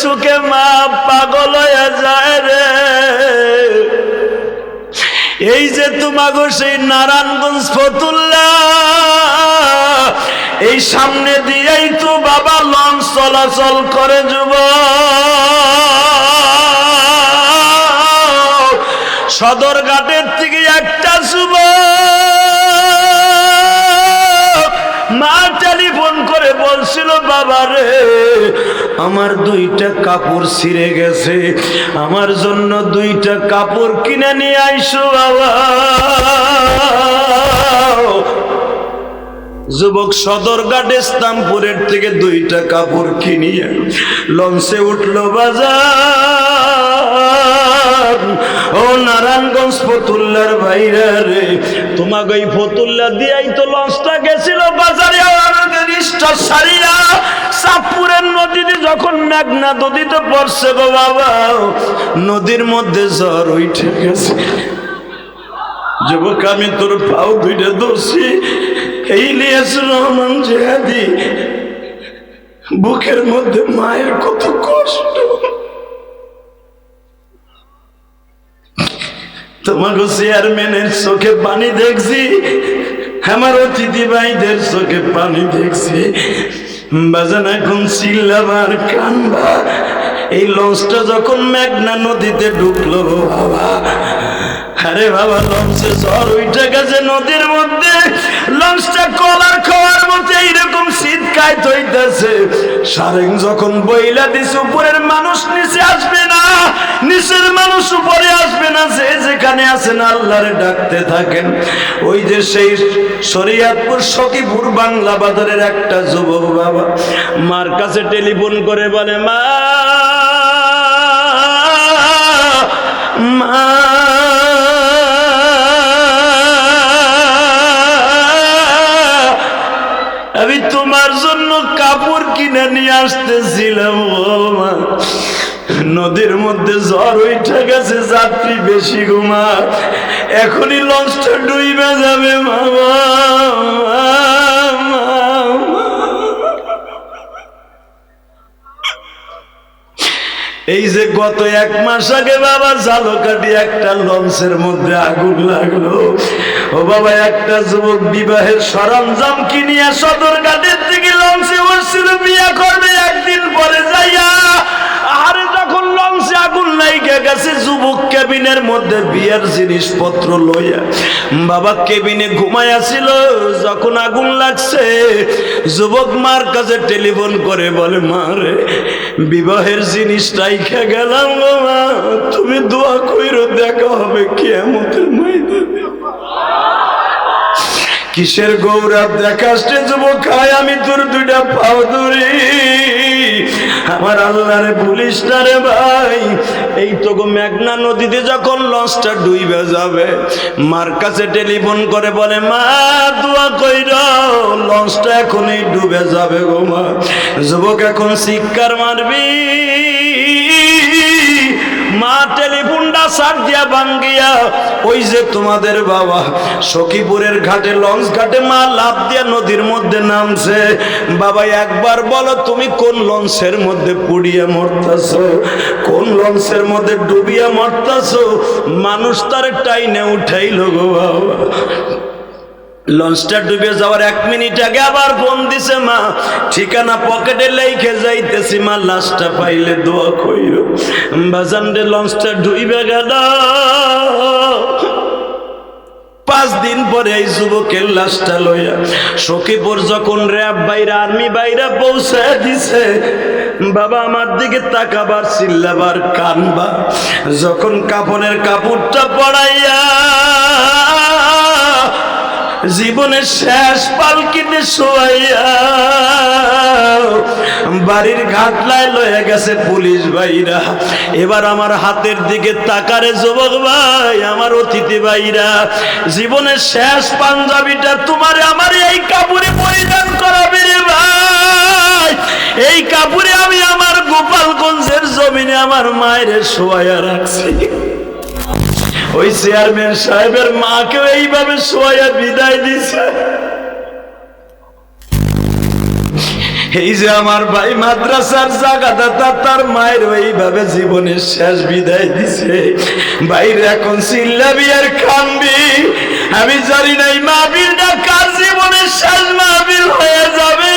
সুখে মা পাগল হয়ে যায় রে। এই যে তোমাগো সেই নারায়ণগঞ্জ ফতুল্লা, এই সামনে দিয়েই তো বাবা লঞ্চ চলাচল করে যুব। সদর ঘাটের থেকে একটা যুব। মা টেলিফোন করে বলছিল, বাবা রে আমার দুইটা কাপড় ছিঁড়ে গেছে। আমার জন্য দুইটা কাপড় কিনে নিয়ে আইসো বাবা। যুবক সদরঘাট ইসলামপুরের থেকে দুইটা কাপড় কিনিয়ে লঞ্চে উঠল বাজার। ও নারায়ণগঞ্জ ফতুল্লার ভাইরা রে তোমাকে এই ফতুল্লা দিয়াই তো লঞ্চটা গেছিল বাজারে। ইষ্ট সারিয়া চাঁদপুরের নদীতে যখন মেঘনা নদীতে পড়ছে গো বাবা, নদীর মধ্যে জ্বর উঠে গেছে। যুবক, আমি তোর পাও দুইটা দোষী এই ইলিয়াস রহমান জেহাদি। বুকের মধ্যে মায়ের কত কষ্ট। তোমাকে চেয়ারম্যানের চোখে পানি দেখছি, আমার অতিথি ভাইদের চোখে পানি দেখছি। এই লঞ্চটা যখন মেঘনা নদীতে ঢুকলো বাবা। আরে বাবা, লঞ্চে উঠে গেছে নদীর মধ্যে। লঞ্চটা কলার খাওয়ার মতো এইরকম শীত কায়ত হইতেছে সারেং যখন বইলা দিছে, উপরের মানুষ নিচে আসবে না। নিচের মানুষ উপরে আসবে যেখানে আছেন, আল্লাহরে ডাকতে থাকেন। ওই যে সেই শরিয়াতপুর সখীপুর বাংলা বাজারের একটা যুবক বাবা, মার কাছে টেলিফোন করে বলে, মা মা, আমি তোমার জন্য কাপড় কিনে নিয়ে আসতেছিলাম ও মা। নদীর মধ্যে ঝড় উঠে গেছে, যাত্রী বেশি ঘুমা এখনই লঞ্চটা ডুইবে যাবে মামা এই যে গত এক মাস আগে বাবা ঝালকাটি একটা লঞ্চের মধ্যে আগুন লাগল। ও বাবা, একটা যুবক বিবাহের সরঞ্জাম কিনিয়া সদর ঘাটের থেকে লঞ্চে বসছিল, বিয়া করবে, একদিন পরে যাইয়া আরে যখন লঞ্চে আগুন লাইগে গেছে, যুবক কেবিনের মধ্যে বিয়ের জিনিসপত্র লইয়া, বাবা কেবিনে ঘুমাইয়াছিল যখন আগুন লাগছে, যুবক মার কাছে টেলিফোন করে বলে, মা রে, বিবাহের জিনিস রাইখা গেলাম মা, তুমি দোয়া কইরো, দেখা হবে কেমতের ময়দানে। কিসের গৌরব দেখাসতে যুবক খায় আমি তোর দুইটা পাও ধরি। আমার আল্লাহরে পুলিশ না রে ভাই, এই তো গো মেঘনা নদীতে যখন লঞ্চটা ডুইবে যাবে, মার কাছে টেলিফোন করে বলে, মা, দোয়া কইর, লঞ্চটা এখনই ডুবে যাবে গো মা। যুবক এখন শিক্ষার মারবি। মা টেলিফোনটা সার দিয়া ভাঙ্গিয়া, ওই যে তোমাদের বাবা সখীপুরের ঘাটে, লঞ্চ ঘাটে মা লাভ দিয়া নদীর মধ্যে নামছে। বাবা, একবার বলো তুমি কোন লঞ্চের মধ্যে পুড়িয়া মরতাছ? কোন লঞ্চের মধ্যে ডুবিয়া মরতাছ? মানুষ তার টাইনে উঠাইল গো বাবা। লঞ্চটা ডুবে যাওয়ার এক মিনিট আগে আবার ফোন দিছে মা। ঠিকানা পকেটে লেখে যাইতেছি মা, লাশটা পাইলে দোয়া কইর। বাজান রে লঞ্চটা ডুইবে গেল পাঁচ দিন পরে এই যুবকের লাশটা লইয়া সখীপুর যখন র্যাব বাইরা, আর্মি বাইরা পৌঁছায় দিছে, বাবা আমার দিকে তাকাবার, চিল্লাবার কানবা যখন কাপড়ের কাপড়টা পড়াইয়া জীবনের শেষ পালকিতে শোয়াইয়া বাড়ির ঘাটলায় লয়ে গেছে পুলিশ ভাইরা। এবার আমার হাতের দিকে তাকারে যুবক ভাই, আমার অতিথি ভাইরা, জীবনের শেষ পাঞ্জাবিটা তোমার আমার এই কাপড়ে পরিধান করাবে রে ভাই। এই কাপড়ে আমি আমার গোপালগঞ্জের জমিনে আমার মায়ের শোয়াইয়া রাখছি। ওই চেয়ারম্যান সাহেবের মাকেও এইভাবে শোয়া বিদায় দিছে। এই যে আমার ভাই মাদ্রাসার জাগাদাতা তার মায়ের এইভাবে জীবনের শেষ বিদায় দিছে। বাইরে এখন চিল্লাবি আর কানবি আমি জানি না এই মাহবিলটা কার জীবনের শেষ মাহবিল হয়ে যাবে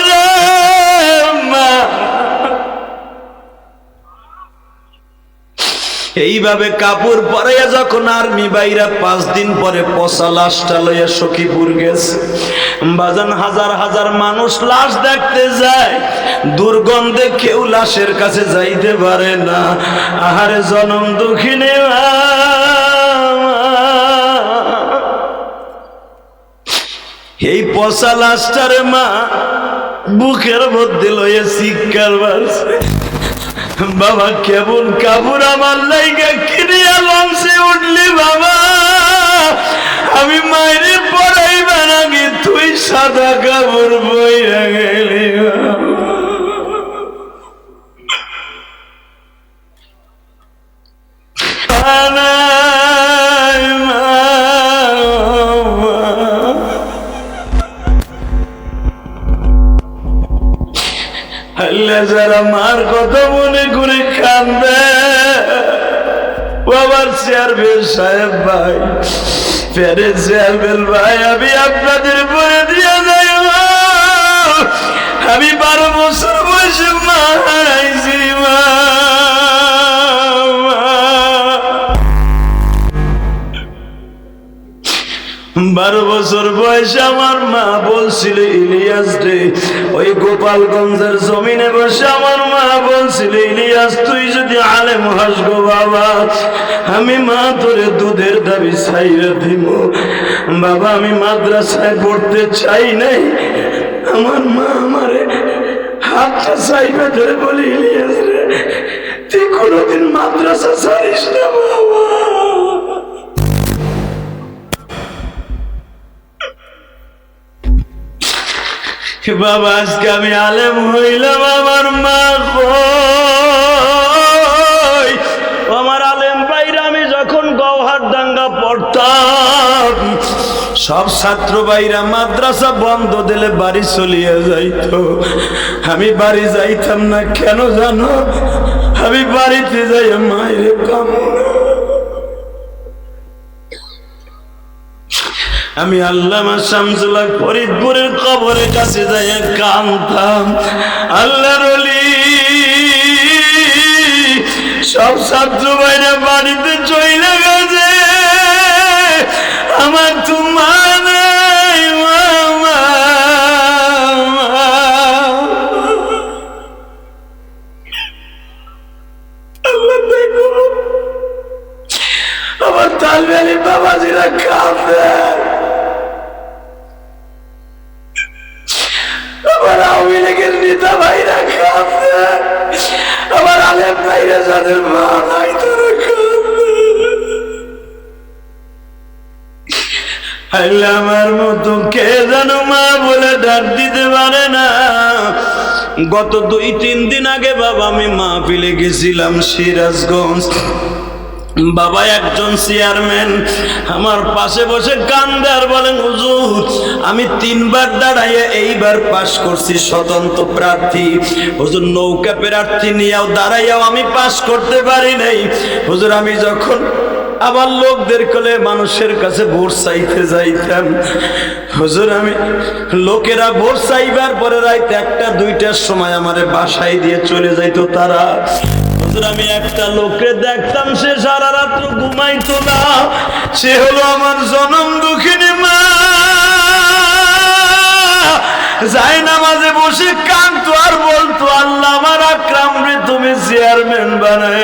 এইভাবে কাপড় পরে যখন আর্মি বাইরা পাঁচ দিন পরে পচা লাশটা লইয়া সখীপুর গেছে। বাজান হাজার হাজার মানুষ লাশ দেখতে যায়। দুর্গন্ধে কেউ লাশের কাছে যাইতে পারে না। আহারে জনম দুঃখিনী। এই পচা লাশটারে মা বুকের মধ্যে লইয়া শিক্ষার বাড়ছে বাবা, কেমন কাপড় আমার লাইগা কিনিয়া লঞ্চে উঠলি বাবা আমি মায়ের পড়াইবা নাকি তুই সাদা কাপড় বইয়া গেলি বাবা। আল্লাহ যারা মার কথা মনে করে কান্দে বাবার চেয়ারম্যান সাহেব ভাই ফেরে চেয়ারম্যান ভাই, আমি আপনাদের বলে দিয়ে যাই আমি বারো বছর বয়সে মা বারো বছর বয়সে আমার মা বলছিল, ইলিয়াস রে, ওই গোপালগঞ্জের জমিনে বসে আমার মা বলছিল, ইলিয়াস, তুই যদি আলেম হাস গো বাবা, আমি মা তোরে দুধের দাবি চাইরা দিব। বাবা, আমি মাদ্রাসায় পড়তে চাই নাই। আমার মা আমারে হাতটা চাইবে ধরে বলি, ইলিয়াস রে, তুই কোনোদিন মাদ্রাসা ছাড়িস না বাবা। বাবা, আজকে আমি আলেম হইলাম আমার মা আমার আলেম বাইরে আমি যখন গৌহার দাঙ্গা পড়তাম, সব ছাত্র বাইরা মাদ্রাসা বন্ধ দিলে বাড়ি চলিয়ে যাইতো। আমি বাড়ি যাইতাম না, কেন জানো? আমি বাড়িতে যাই মায়ের কামনা আমি আল্লামা শামসুল্লাহ ফরিদপুরের কবরের কাছে যাই কামতাম আল্লাহর অলি সব ছাত্র ভাইরা বাড়িতে চলে গেছে। আমার তো মা নাই মা, মা, মা। আল্লাহ দেখো আমার তালবেলি বাবাজিরা কাঁদে। আল্লাহ আমার মতো কে যেন মা বলে ডাক দিতে পারে না? গত দুই, তিন দিন আগে বাবা আমি মা পিলে গেছিলাম সিরাজগঞ্জ। বাবা একজন চেয়ারম্যান, আমার পাশে বসে কান্দে আর বলেন, হুজুর, আমি তিনবার দাঁড়াইয়া এইবার পাশ করছি, স্বতন্ত্র প্রার্থী। হুজুর, নৌকা প্রার্থী নিয়েও দাঁড়াইয়াও আমি পাশ করতে পারি নাই। হুজুর, আমি যখন আবার লোকদের কোলে মানুষের কাছে ভোট চাইতে যাইতাম। হুজুর, আমি লোকেরা ভোট চাইবার পরে রাইতে একটা, দুইটার সময় আমারে বাসায় দিয়ে চলে যাইতো তারা। আমি একটা লোককে দেখতাম, সে সারা রাত্র ঘুমাইতো না। সে হলো আমার জনম দুঃখিনী মা। যাই নামাজে বসে কাঁদতো আর বলতো, আল্লাহ আমার আকরাম তুমি চেয়ারম্যান বানায়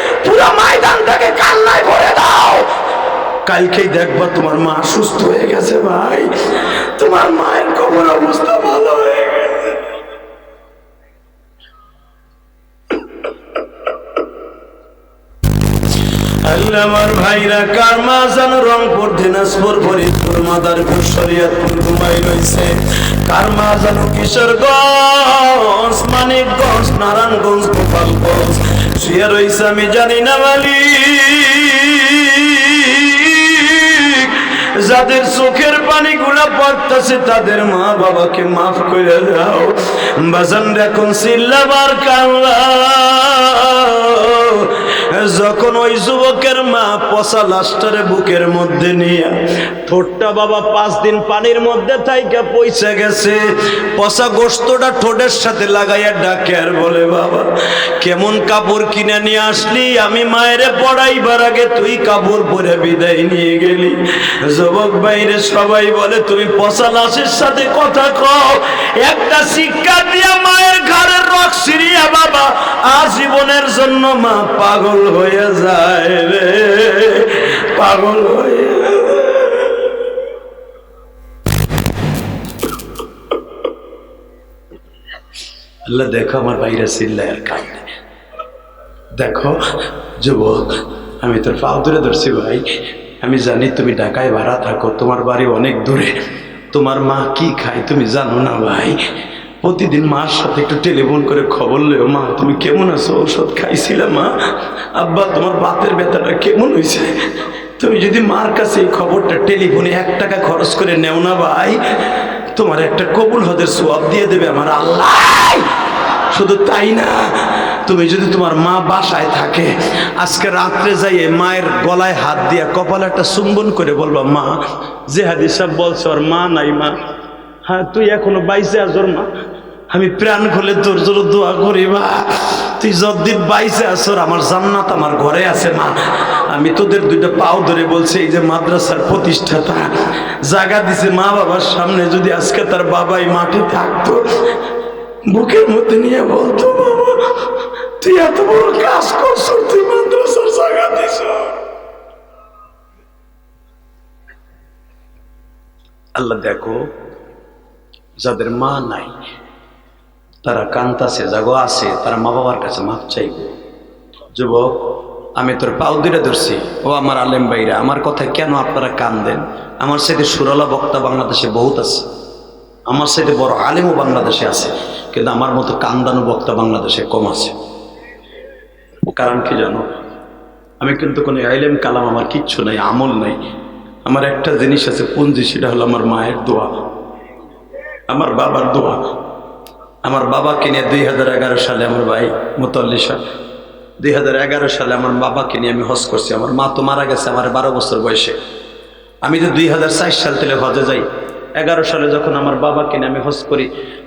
পুরো ময়দানটাকে কান্নায় ভরে দাও। কালকেই দেখবা তোমার মা সুস্থ হয়ে গেছে ভাই। তোমার মায়ের কবর অবস্থা ভালো হয়ে আল্লাহ আমার ভাইরা, কার মা যেন রংপুর, দিনাজপুর, ফরিদপুর, মাদারপুর, শরিয়াতপুর ঘুমাই রয়েছে। কার মা যেন কিশোরগঞ্জ, মানিকগঞ্জ, নারায়ণগঞ্জ, গোপালগঞ্জ। শুয়ে রয়েছে আমি জানি না মালিক। যাদের চোখের পানি গুলা পড়তেছে, তাদের মা বাবাকে মাফ করে দাও। বাজান এখন চিল্লাবার কাল্লা যখন ওই যুবকের মা পচা লাস্টারে বুকের মধ্যে নিয়ে ঠোঁটটা বাবা পাঁচ দিন পানির মধ্যে থাইকা পয়সা গেছে, পচা গোস্তটা ঠোঁটের সাথে লাগাইয়া ডাকে আর বলে, বাবা, কেমন কাপড় কিনে নিয়ে আসলি? আমি মায়েরে পড়াইবার আগে তুই কাপড় পরে বিদায় নিয়ে গেলি। যুবক বাইরে সবাই বলে, তুমি পচা লাশের সাথে কথা কও। একটা শিক্ষা দিয়া মায়ের ঘরের রক সিরিয়া বাবা, আজীবনের জন্য মা পাগল হয়ে যায় রে, পাগল হয়ে আল্লাহ, দেখো আমার বাইরে চিল্লায় আর কাঁদে। দেখো, যুবক, আমি তোর পাও ধরে ধরছি ভাই। আমি জানি তুমি ঢাকায় ভাড়া থাকো, তোমার বাড়ি অনেক দূরে। তোমার মা কি খায় তুমি জানো না ভাই? প্রতিদিন মার সাথে একটু টেলিফোন করে খবর লেও মা, তুমি কেমন আছো? ঔষধ খাইছিলে, মা? আব্বা, তোমার বাতের ব্যথাটা কেমন হয়েছে তুমি যদি মার কাছে এই খবরটা টেলিফোনে এক টাকা খরচ করে নেও না, ভাই, তোমার একটা কবুল হদের সোয়াব দিয়ে দেবে আমার আল্লাহ। শুধু তাই না, তুমি যদি তোমার মা বাসায় থাকে, আজকে রাত্রে যাইয়ে মায়ের গলায় হাত দিয়া কপালে একটা চুম্বন করে বলবা, মা, যে হাদিস বলছে, ওর মা নাই, মা। হ্যাঁ তুই এখনও বাইসে আজর মা। আমি প্রাণ খুলে তোর জন্য দোয়া করি মা। তুই যতদিন বাইসে আসর, আমার জান্নাত আমার ঘরে আছে মা। আমি তোদের দুইটা পাও ধরে বলছি, এই যে মাদ্রাসার প্রতিষ্ঠাতা জায়গা দিছে মা বাবার সামনে, যদি আজকে তার বাবাই মাঠে থাকতো, বুকের মধ্যে নিয়ে বলতো, বাবা, তুই এত বড় কাজ করছ, তুই মাদ্রাসার জায়গা দিছ। আল্লাহ দেখো যাদের মা নাই, তারা কান্তাছে জাগো আছে, তারা মা বাবার কাছে মাপ চাইবে। যুবক, আমি তোর পাও দুইটা ধরছি। ও আমার আলেম ভাইরা, আমার কথায় কেন আপনারা কান দেন আমার সাথে সুরালা বক্তা বাংলাদেশে বহুত আছে। আমার সাথে বড় আলেমও বাংলাদেশে আছে, কিন্তু আমার মতো কান্দানো বক্তা বাংলাদেশে কম আছে। কারণ কি জানো? আমি কিন্তু কোনো আইলেম কালাম, আমার কিচ্ছু নাই, আমল নাই। আমার একটা জিনিস আছে পুঞ্জি সেটা হলো আমার মায়ের দোয়া। আমার বাবার দোয়া। আমার বাবাকে নিয়ে দুই সালে আমার ভাই মুতল্লিশা দুই হাজার এগারো সালে আমার বাবাকে নিয়ে আমি হজ করছি। আমার মা তো মারা গেছে আমার বারো বছর বয়সে। আমি তো দুই হাজার চার সাল থেকে হজে যাই, এগারো সালে যখন আমার বাবাকে নিয়ে আমি হজ করি,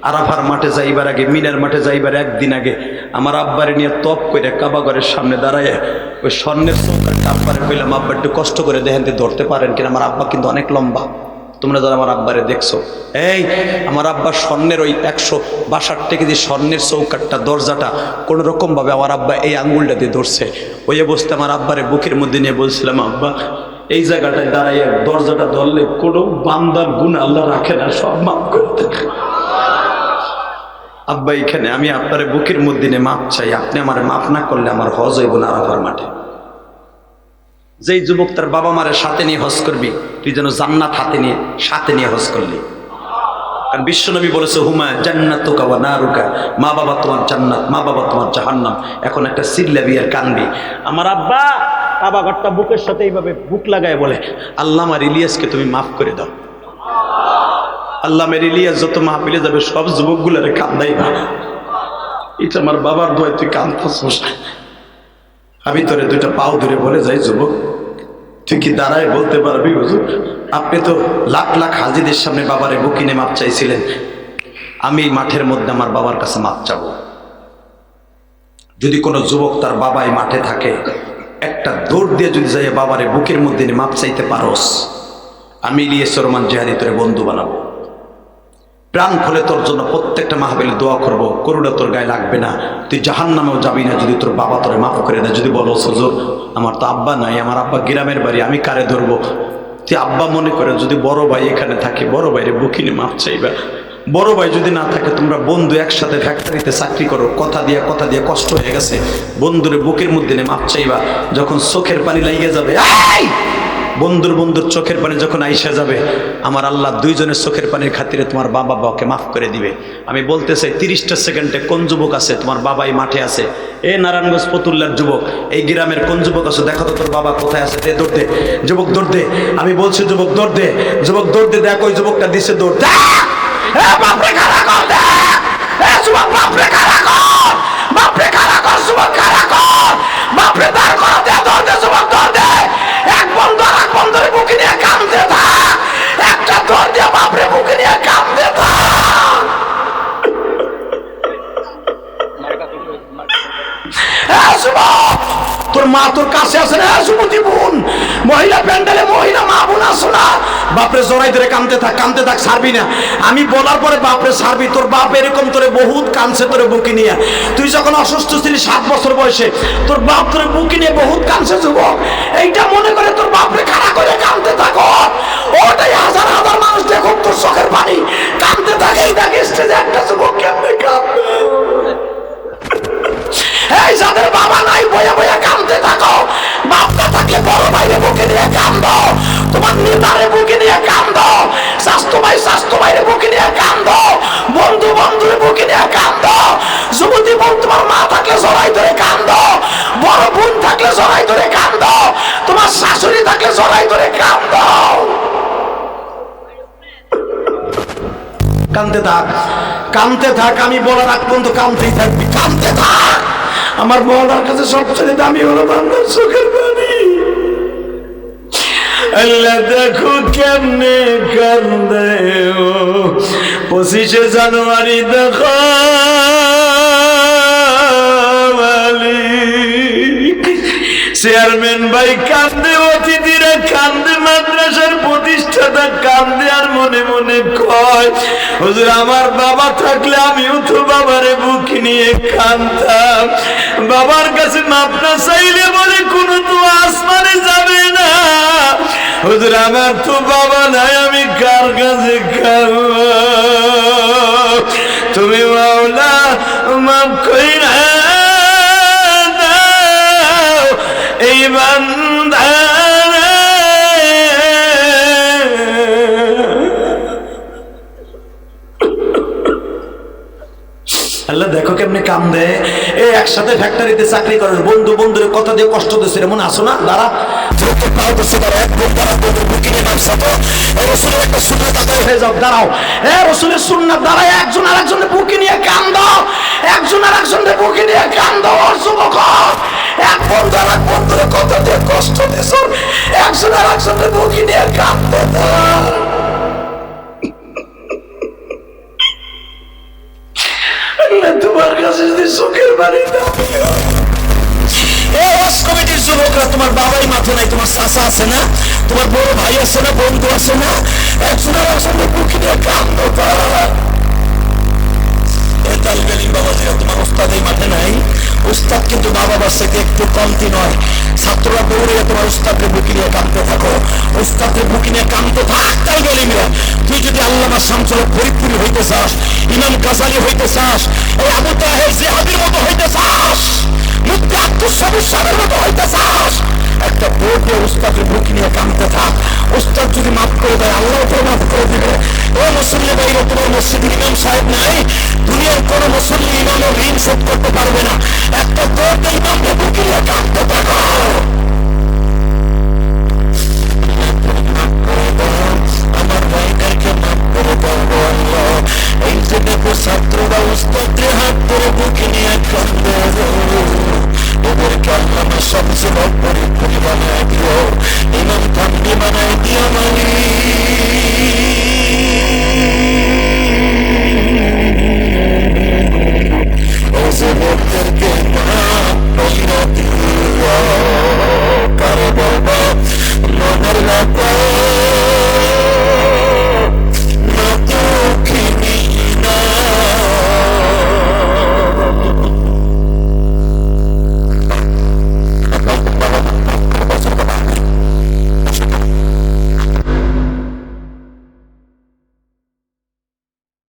আরাফার মাঠে যাইবার আগে, মিনার মাঠে যাইবার একদিন আগে, আমার আব্বারে নিয়ে তপ করে কাবাগরের সামনে দাঁড়ায় ওই স্বর্ণের আব্বারে কইলাম আব্বা একটু কষ্ট করে দেখেন ধরতে পারেন কিনা, আমার আব্বা কিন্তু অনেক লম্বা। তোমরা যারা আমার আব্বারে দেখছ, এই আমার আব্বা স্বর্ণের ওই একশো থেকে যে স্বর্ণের চৌকাটটা, দরজাটা কোনো রকমভাবে আমার আব্বা এই আঙ্গুলটা দিয়ে ধরছে ওই অবস্থা আমার আব্বারে বুকের মধ্যে নিয়ে বলছিলাম, আব্বা, এই জায়গাটায় দাঁড়াইয়া দরজাটা ধরলে কোনো বান্দার গুণ আল্লাহ রাখে না, সব মাফ করে দেয়। আব্বা, এখানে আমি আপনার বুকের মধ্যে মাপ চাই, আপনি আমার মাপ না করলে আমার হজ হইব না আরাফার মাঠে যেই যুবক তার বাবা মারের সাথে নিয়ে হজ করবি, তুই যেন জান্নাত হাতে নিয়ে, সাথে নিয়ে হজ করলি। কারণ বিশ্বনবী বলেছে, হুমা জান্নাত না রুকা মা বাবা তোমার জান্নাত, মা বাবা তোমার জাহান্নাম। এখন একটা সিল্লাবি আর কানবি। আমার আব্বা, বাবা ঘরটা বুকের সাথে এইভাবে বুক লাগায় বলে, আল্লাহ আমার ইলিয়াসকে তুমি মাফ করে দাও। আল্লাহ মের ইলিয়াস যত মাহফিলে যাবে, সব যুবকগুলারে কান্দাইবা। এটা আমার বাবার দোয় তুই কান্দাস আমি তোরে দুইটা পাও ধরে বলে, যাই যুবক, তুই কি দাঁড়ায় বলতে পারবি হুজুর? আপনি তো লাখ লাখ হাজিদের সামনে বাবারে বুকিনে মাপ চাইছিলেন। আমি মাঠের মধ্যে আমার বাবার কাছে মাপ চাব। যদি কোনো যুবক তার বাবাই মাঠে থাকে, একটা দৌড় দিয়ে যদি যাই বাবারে বুকের মধ্যে মাপ চাইতে পারোস, আমি ইলিয়াস রহমান জেহাদি তোরে বন্ধু বানাবো। প্রাণ খুলে তোর জন্য প্রত্যেকটা মাহবিলে দোয়া করব। করুণা তোর গায়ে লাগবে না। তুই জাহান নামেও যাবি না যদি তোর বাবা তোরে মাফ করে দেয়। যদি বলো সজোর আমার তো আব্বা নাই, আমার আব্বা গ্রামের বাড়ি, আমি কারে ধরবো? তুই আব্বা মনে করে যদি বড় ভাই এখানে থাকে, বড় ভাইরে বুকিনে মাপ চাইবা। বড় ভাই যদি না থাকে, তোমরা বন্ধু একসাথে ফ্যাক্টরিতে চাকরি করো। কথা দিয়ে কথা দিয়ে কষ্ট হয়ে গেছে। বন্ধুরে বুকের মধ্যে মাপ চাইবা। যখন চোখের পানি লাগিয়ে যাবে, এই! বন্ধুর বন্ধুর চোখের পানি যখন আইসা যাবে, আমার আল্লাহ দুইজনের চোখের পানির খাতিরে তোমার বাবা বাবাকে মাফ করে দিবে। আমি বলতে চাই, তিরিশটা সেকেন্ডে কোন যুবক আছে? তোমার বাবাই মাঠে আছে। এ নারায়ণগঞ্জ পতুল্লার যুবক, এই গ্রামের কোন যুবক আছে? দেখো তো তোর বাবা কোথায় আছে। দে, দৌড় দে। যুবক, দৌড় দে। আমি বলছি, যুবক, দৌড় দে। যুবক, দৌড় দে। দেখ, ওই যুবকটা দিছে দৌড়। দে! বাপরে খাড়া কর, দে! বাপরে, কর বাপরে, কর কর বাপরে কর দে দৌড় দে যুবক দৌড় দে এক বন্ধু আর এক বন্ধুরে বুকে নিয়ে কাম দে থাক একটা দৌড় দিয়ে বাপরে বুকে নিয়ে কাম দে থাক হ্যাঁ, যুবক, তোর মা তোর কাছে মহিলা প্যান্ডেলে মহিলা বাপরে ধরে কামতে থাক কামতে থাক সারবি না। আমি বলার পরে বাপরে সারবি তোর বাপ এরকম তোরে বহুত কানছে তোরে বুকি নিয়ে। তুই যখন অসুস্থ ছিলি সাত বছর বয়সে, তোর বাপ তোরে বুকি নিয়ে বহুত কানছে যুবক। এইটা মনে করে তোর বাপরে খাড়া করে কামতে থাকো। ওটাই হাজার হাজার মানুষ দেখো তোর চোখের পানি। কামতে থাকে দেখ ভাই স্বাস্থ্য ভাইরে বুকে নিয়ে কান্দ বন্ধু বুকে নিয়ে কান্দ যুবতী বোন তোমার মা থাকলে জড়াই ধরে কান্দ বড় বোন থাকলে জড়াই ধরে কান্দ তোমার শাশুড়ি থাকলে জড়াই ধরে কান্দ থাক। কানতে থাক, আমি বলার আগ পর্যন্ত কানতেই থাকবি। কানতে থাক। আমার মহলার কাছে সবচেয়ে দামি হলো বান্দার আল্লাহ দেখো কেমনে কান্দে ও। পঁচিশে জানুয়ারি দেখো চেয়ারম্যান ভাই কান্দে, অতিথিরা কান্দে, মাদ্রাসার প্রতিষ্ঠাতা কান্দে আর মনে মনে কয়, হুজুর, আমার বাবা থাকলে আমিও তো বাবারে বুক নিয়ে কান্দতাম বাবার কাছে মাপনা চাইলে বলে কোনো তো আসমানে যাবে না। হুজুর, আমার তো বাবা নাই, আমি কার কাছে তুমি মাওলা, মাফ কইরা দাও, এই আল্লাহ দেখো কেমনে কাম দেয় একসাথে ফ্যাক্টরিতে চাকরি করেন বন্ধু বন্ধুরে কথা দিয়ে কষ্ট দিচ্ছে, এমন আসো না? দাঁড়া। একজন আর দাও একজন আর দাও এক কষ্ট দিছ। একজন আর একজনের বুকে নিয়ে কান কাছে যদি সুখের বাড়ি দাও এই ওয়াজ কমিটির যুবকরা তোমার বাবাই মাথে নাই, তোমার চাচা আছে না, তোমার বড় ভাই আছে না, বন্ধু আছে না একজন আর একজনের বুকে নিয়ে তালবেলির বাবাজিরা তোমার ওস্তাদ এই মাঠে নাই ওস্তাদ কিন্তু বাবা বাচ্চাকে একটু কমতি নয়। ছাত্ররা দৌড়ে তোমার ওস্তাদকে বুকি নিয়ে কাঁদতে থাকো। ওস্তাদকে বুকি নিয়ে কাঁদতে থাক তালবেলিরা তুই যদি আল্লামা শামসুল ফরিদপুরি হইতে চাস, ইমাম কাসালি হইতে চাস, এই আবু তাহের জিহাদির মতো হইতে চাস মুক্তি আত্মসমস্যার মতো হইতে চাস, একটা বোর্ড উস্তাদের বুক নিয়ে কামতে থাক। উস্তাদ যদি মাফ করে দেয়, আল্লাহ তো মাফ করে দিবে। ও মুসল্লি বাইরে তোমার মসজিদের ইমাম সাহেব নাই? দুনিয়ার কোন মুসল্লি ইমামও ঋণ শোধ করতে পারবে না। একটা দৌড়টা ইমামকে বুকিয়ে কাঁদতে থাকো ছাত্ররা উস্তাদের হাত ধরে বুকে নিয়ে কান্দে ওদেরকে আল্লাহ সবচেয়ে বড় পরিবার